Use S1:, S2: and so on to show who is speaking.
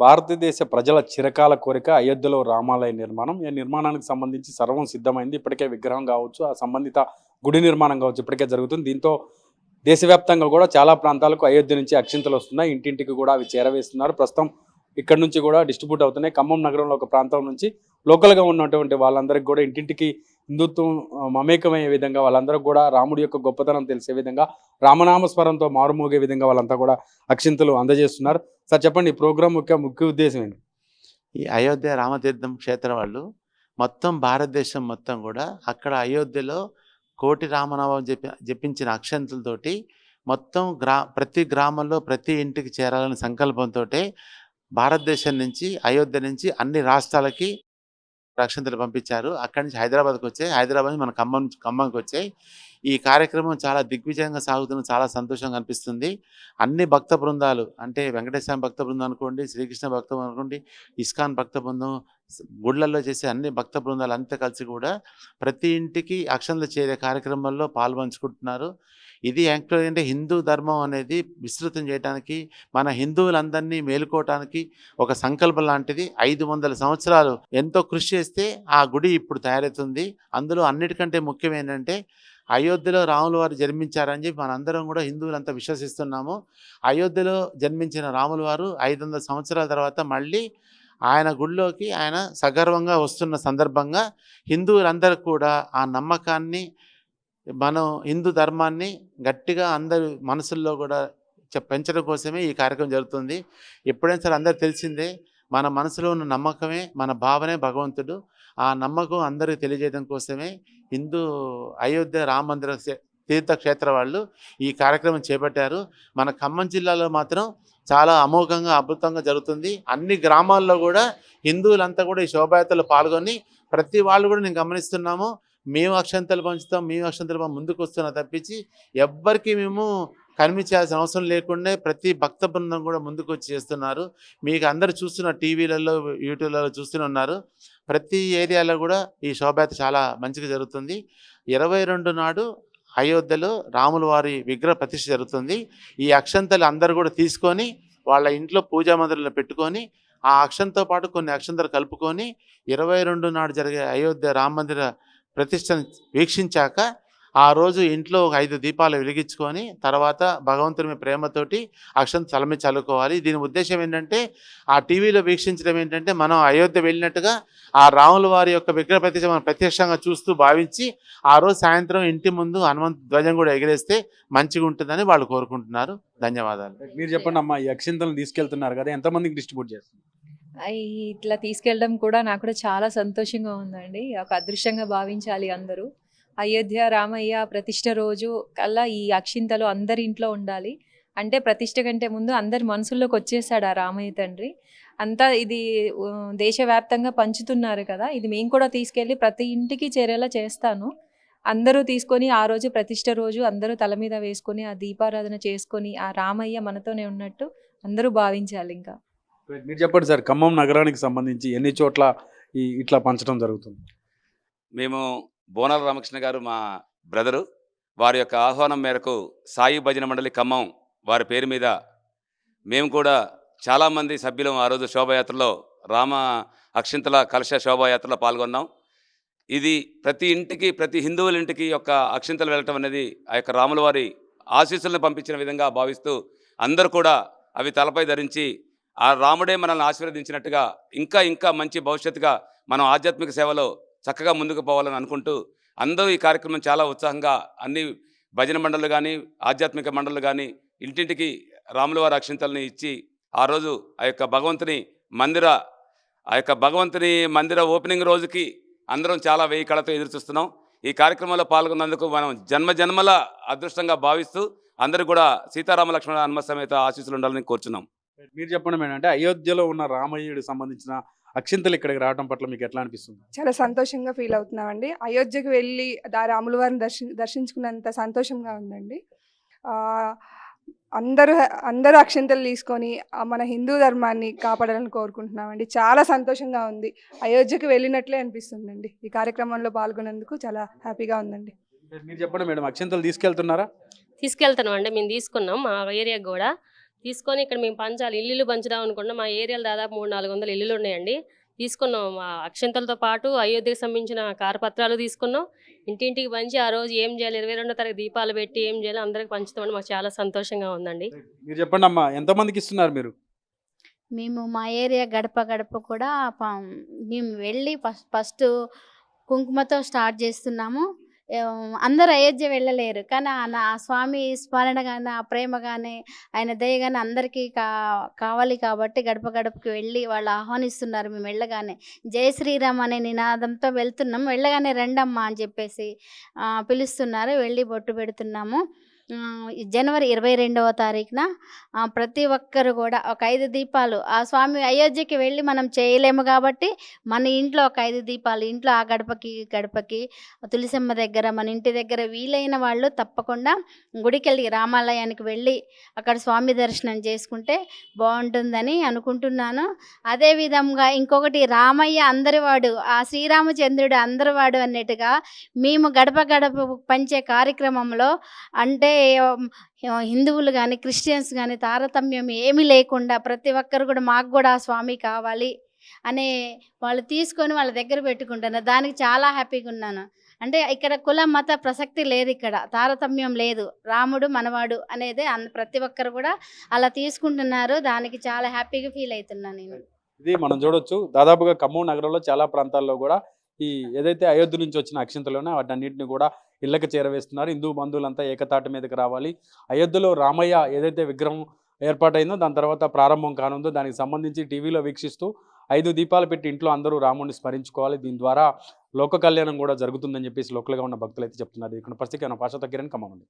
S1: భారతదేశ ప్రజల చిరకాల కోరిక అయోధ్యలో రామాలయ నిర్మాణం. ఈ నిర్మాణానికి సంబంధించి సర్వం సిద్ధమైంది. ఇప్పటికే విగ్రహం కావచ్చు ఆ సంబంధిత గుడి నిర్మాణం కావచ్చు ఇప్పటికే జరుగుతుంది. దీంతో దేశవ్యాప్తంగా కూడా చాలా ప్రాంతాలకు అయోధ్య నుంచి అక్షింతలు వస్తున్నాయి. ఇంటింటికి కూడా అవి చేరవేస్తున్నారు. ప్రస్తుతం ఇక్కడ నుంచి కూడా డిస్ట్రిబ్యూట్ అవుతున్నాయి. ఖమ్మం నగరంలో ఒక ప్రాంతం నుంచి లోకల్గా ఉన్నటువంటి వాళ్ళందరికీ కూడా ఇంటింటికి హిందుత్వం మమేకమయ్యే విధంగా వాళ్ళందరూ కూడా రాముడి యొక్క గొప్పతనం తెలిసే విధంగా రామనామస్వరంతో మారుమోగే విధంగా వాళ్ళంతా కూడా అక్షింతలు అందజేస్తున్నారు. సార్ చెప్పండి ఈ ప్రోగ్రామ్ యొక్క ముఖ్య ఉద్దేశం ఏంటి?
S2: ఈ అయోధ్య రామతీర్థం క్షేత్రం వాళ్ళు మొత్తం భారతదేశం మొత్తం కూడా అక్కడ అయోధ్యలో కోటి రామనామం చెప్పి జపించిన అక్షంతులతోటి మొత్తం గ్రా ప్రతి గ్రామంలో ప్రతి ఇంటికి చేరాలని సంకల్పంతో భారతదేశం నుంచి అయోధ్య నుంచి అన్ని రాష్ట్రాలకి అక్షంతలు పంపించారు. అక్కడి నుంచి హైదరాబాద్కి వచ్చాయి. హైదరాబాద్ నుంచి మన ఖమ్మం ఖమ్మంకి వచ్చాయి. ఈ కార్యక్రమం చాలా దిగ్విజయంగా సాగుతున్న చాలా సంతోషంగా అనిపిస్తుంది. అన్ని భక్త బృందాలు అంటే వెంకటేశ్వర భక్త బృందం అనుకోండి శ్రీకృష్ణ భక్త బృందం అనుకోండి ఇస్కాన్ భక్త బృందం గుళ్ళల్లో చేసే అన్ని భక్త బృందాలు అంతా కలిసి కూడా ప్రతి ఇంటికి అక్షంతలు చేరే కార్యక్రమంలో పాల్పంచుకుంటున్నారు. ఇది యాక్చువల్ అంటే హిందూ ధర్మం అనేది విస్తృతం చేయడానికి మన హిందువులందరినీ మేలుకోవటానికి ఒక సంకల్పం లాంటిది. ఐదు వందల సంవత్సరాలు ఎంతో కృషి చేస్తే ఆ గుడి ఇప్పుడు తయారవుతుంది. అందులో అన్నిటికంటే ముఖ్యం ఏంటంటే అయోధ్యలో రాముల వారు జన్మించారని చెప్పి మనందరం కూడా హిందువులంతా విశ్వసిస్తున్నాము. అయోధ్యలో జన్మించిన రాముల వారు ఐదు వందల సంవత్సరాల తర్వాత మళ్ళీ ఆయన గుడిలోకి ఆయన సగర్వంగా వస్తున్న సందర్భంగా హిందువులందరూ కూడా ఆ నమ్మకాన్ని మనం హిందూ ధర్మాన్ని గట్టిగా అందరి మనసుల్లో కూడా పెంచడం కోసమే ఈ కార్యక్రమం జరుగుతుంది. ఎప్పుడైనా సరే అందరూ తెలిసిందే మన మనసులో ఉన్న నమ్మకమే మన భావనే భగవంతుడు. ఆ నమ్మకం అందరికీ తెలియజేయడం కోసమే హిందూ అయోధ్య రామ మందిర తీర్థక్షేత్ర వాళ్ళు ఈ కార్యక్రమం చేపట్టారు. మన ఖమ్మం జిల్లాలో మాత్రం చాలా అమోఘంగా అద్భుతంగా జరుగుతుంది. అన్ని గ్రామాల్లో కూడా హిందువులంతా కూడా ఈ శోభాయాత్రలో పాల్గొని ప్రతి వాళ్ళు కూడా నేను గమనిస్తున్నాము. మేము అక్షంతలు పంచుతాం మేము అక్షంతలు ముందుకు వస్తున్నా తప్పించి ఎవ్వరికి మేము కనిపించాల్సిన అవసరం లేకుండా ప్రతి భక్త బృందం కూడా ముందుకు వచ్చి చేస్తున్నారు. మీకు అందరు చూస్తున్న టీవీలలో యూట్యూబ్లలో చూస్తూనే ఉన్నారు. ప్రతి ఏరియాలో కూడా ఈ శోభయాత్ర చాలా మంచిగా జరుగుతుంది. ఇరవై రెండు నాడు అయోధ్యలో రాముల వారి విగ్రహ ప్రతిష్ఠ జరుగుతుంది. ఈ అక్షంతలు అందరు కూడా తీసుకొని వాళ్ళ ఇంట్లో పూజా మందిరంలో పెట్టుకొని ఆ అక్షంతో పాటు కొన్ని అక్షంతలు కలుపుకొని ఇరవై రెండు నాడు జరిగే అయోధ్య రామ మందిర ప్రతిష్టను వీక్షించాక ఆ రోజు ఇంట్లో ఒక ఐదు దీపాలు వెలిగించుకొని తర్వాత భగవంతుని ప్రేమతోటి అక్షంత తలమి చల్లుకోవాలి. దీని ఉద్దేశం ఏంటంటే ఆ టీవీలో వీక్షించడం ఏంటంటే మనం అయోధ్య వెళ్ళినట్టుగా ఆ రాముల వారి యొక్క విగ్రహ ప్రతిష్ట మనం ప్రత్యక్షంగా చూస్తూ భావించి ఆ రోజు సాయంత్రం ఇంటి ముందు హనుమంత్ ధ్వజం కూడా ఎగిరేస్తే మంచిగా ఉంటుందని వాళ్ళు కోరుకుంటున్నారు. ధన్యవాదాలు.
S1: మీరు చెప్పండి అమ్మా ఈ అక్షింతలను తీసుకెళ్తున్నారు కదా ఎంతమందికి డిస్ట్రిబ్యూట్ చేస్తున్నారు?
S3: ఇట్లా తీసుకెళ్ళడం కూడా నాకు కూడా చాలా సంతోషంగా ఉందండి. ఒక అదృష్టంగా భావించాలి అందరూ. అయోధ్య రామయ్య ప్రతిష్ట రోజు కల్లా ఈ అక్షింతలు అందరి ఇంట్లో ఉండాలి. అంటే ప్రతిష్ట కంటే ముందు అందరి మనసుల్లోకి వచ్చేసాడు ఆ రామయ్య తండ్రి. అంతా ఇది దేశవ్యాప్తంగా పంచుతున్నారు కదా. ఇది మేము కూడా తీసుకెళ్ళి ప్రతి ఇంటికి చేరేలా చేస్తాను. అందరూ తీసుకొని ఆ రోజు ప్రతిష్ట రోజు అందరూ తల మీద వేసుకొని ఆ దీపారాధన చేసుకొని ఆ రామయ్య మనతోనే ఉన్నట్టు అందరూ భావించాలి ఇంకా
S1: మీరు చెప్పండి సార్ ఖమ్మం నగరానికి సంబంధించి ఎన్ని చోట్ల ఈ ఇట్లా పంచడం జరుగుతుంది?
S4: మేము బోనాల రామకృష్ణ గారు మా బ్రదరు. వారి యొక్క ఆహ్వానం మేరకు సాయి భజన మండలి ఖమ్మం వారి పేరు మీద మేము కూడా చాలామంది సభ్యులం ఆ రోజు శోభాయాత్రలో రామ అక్షింతల కలశ శోభాయాత్రలో పాల్గొన్నాం. ఇది ప్రతి ఇంటికి ప్రతి హిందువుల ఇంటికి యొక్క అక్షింతలు వెళ్ళటం అనేది ఆ యొక్క రాముల వారి ఆశీస్సులను పంపించిన విధంగా భావిస్తూ అందరూ కూడా అవి తలపై ధరించి ఆ రాముడే మనల్ని ఆశీర్వదించినట్టుగా ఇంకా ఇంకా మంచి భవిష్యత్తుగా మనం ఆధ్యాత్మిక సేవలో చక్కగా ముందుకు పోవాలని అనుకుంటూ అందరూ ఈ కార్యక్రమం చాలా ఉత్సాహంగా అన్ని భజన మండళ్ళు కానీ ఆధ్యాత్మిక మండళ్ళు కానీ ఇంటింటికి రాముల వారి అక్షింతల్ని ఇచ్చి ఆ రోజు ఆ యొక్క భగవంతుని మందిర ఆ యొక్క భగవంతుని మందిర ఓపెనింగ్ రోజుకి అందరం చాలా వెయ్యి కళతో ఎదురు చూస్తున్నాం. ఈ కార్యక్రమంలో పాల్గొన్నందుకు మనం జన్మ జన్మల అదృష్టంగా భావిస్తూ అందరూ కూడా సీతారామ లక్ష్మణ హనుమ సమేత ఆశీస్సులు ఉండాలని కోరుచున్నాం.
S1: మీరు చెప్పండి ఏంటంటే అయోధ్యలో ఉన్న రామయ్యుడికి సంబంధించిన అక్షింతలు ఇక్కడికి రావడం పట్ల మీకు ఎట్లా అనిపిస్తుంది?
S5: చాలా సంతోషంగా ఫీల్ అవుతున్నామండి. అయోధ్యకు వెళ్ళి దా రాముల వారిని దర్శి దర్శించుకున్నంత సంతోషంగా ఉందండి. ఆ, అందరూ అందరూ అక్షంతలు తీసుకొని మన హిందూ ధర్మాన్ని కాపాడాలని కోరుకుంటున్నామండి. చాలా సంతోషంగా ఉంది. అయోధ్యకు వెళ్ళినట్లే అనిపిస్తుందండి. ఈ కార్యక్రమంలో పాల్గొన్నందుకు చాలా హ్యాపీగా ఉందండి.
S1: మీరు చెప్పండి మేడం అక్షింతలు తీసుకెళ్తున్నారా?
S6: తీసుకెళ్తున్నాం అండి మేము తీసుకున్నాం మా ఏరియాకి కూడా. తీసుకొని ఇక్కడ మేము పంచాలి. ఇల్లు పంచుదాం అనుకున్నాం. మా ఏరియాలో దాదాపు మూడు నాలుగు వందల ఇల్లులు ఉన్నాయండి. తీసుకున్నాం. మా అక్షంతలతో పాటు అయోధ్యకు సంబంధించిన కారపత్రాలు తీసుకున్నాం. ఇంటింటికి పంచి ఆ రోజు ఏం చేయాలి? ఇరవై రెండో తారీఖు దీపాలు పెట్టి ఏం చేయాలి? అందరికి పంచుతామని మాకు చాలా సంతోషంగా ఉందండి.
S1: మీరు చెప్పండి అమ్మా ఎంతమందికి ఇస్తున్నారు మీరు?
S7: మేము మా ఏరియా గడప గడప కూడా ప- మేము వెళ్ళి ఫస్ట్ ఫస్ట్ కుంకుమతో స్టార్ట్ చేస్తున్నాము. అందరూ అయోధ్య వెళ్ళలేరు. కానీ ఆ నా- స్వామి స్మరణ కానీ ఆ ప్రేమ కానీ ఆయన దయ కానీ అందరికీ కా కావాలి కాబట్టి గడప గడపకి వెళ్ళి వాళ్ళు ఆహ్వానిస్తున్నారు. మేము వెళ్ళగానే జై శ్రీరామ్ అనే నినాదంతో వెళ్తున్నాం. వెళ్ళగానే రండమ్మా అని చెప్పేసి పిలుస్తున్నారు. వెళ్ళి బొట్టు పెడుతున్నాము. జనవరి ఇరవై రెండవ తారీఖున ప్రతి ఒక్కరు కూడా ఒక ఐదు దీపాలు ఆ స్వామి అయోధ్యకి వెళ్ళి మనం చేయలేము కాబట్టి మన ఇంట్లో ఒక ఐదు దీపాలు ఇంట్లో ఆ గడపకి గడపకి తులసమ్మ దగ్గర మన ఇంటి దగ్గర వీలైన వాళ్ళు తప్పకుండా గుడికెళ్ళి రామాలయానికి వెళ్ళి అక్కడ స్వామి దర్శనం చేసుకుంటే బాగుంటుందని అనుకుంటున్నాను. అదే విధంగా ఇంకొకటి రామయ్య అందరివాడు ఆ శ్రీరామచంద్రుడు అందరివాడు అన్నట్టుగా మేము గడప గడప పంచే కార్యక్రమంలో అంటే హిందువులు కానీ క్రిస్టియన్స్ కానీ తారతమ్యం ఏమీ లేకుండా ప్రతి ఒక్కరు కూడా మాకు కూడా ఆ స్వామి కావాలి అనే వాళ్ళు తీసుకొని వాళ్ళ దగ్గర పెట్టుకుంటాను దానికి చాలా హ్యాపీగా ఉన్నాను. అంటే ఇక్కడ కుల మత ప్రసక్తి లేదు ఇక్కడ. తారతమ్యం లేదు. రాముడు మనవాడు అనేది అన్- ప్రతి ఒక్కరు కూడా అలా తీసుకుంటున్నారు. దానికి చాలా హ్యాపీగా ఫీల్ అవుతున్నాను నేను.
S1: ఇది మనం చూడొచ్చు. దాదాపుగా ఖమ్మం నగరంలో చాలా ప్రాంతాల్లో కూడా ఈ ఏదైతే అయోధ్య నుంచి వచ్చిన అక్షింతలోనే వాటన్నిటిని కూడా ఇళ్ళకు చేరవేస్తున్నారు. హిందూ బంధువులంతా ఏకతాటి మీదకి రావాలి. అయోధ్యలో రామయ్య ఏదైతే విగ్రహం ఏర్పాటైందో దాని తర్వాత ప్రారంభం కానుందో దానికి సంబంధించి టీవీలో వీక్షిస్తూ ఐదు దీపాలు పెట్టి ఇంట్లో అందరూ రాముడిని స్మరించుకోవాలి. దీని ద్వారా లోక కళ్యాణం కూడా జరుగుతుందని చెప్పేసి లోకల్గా ఉన్న భక్తులు అయితే చెప్తున్నారు. ఇక్కడ పరిస్థితి పాషా కిరణ్ ఖమ్మం ఉంది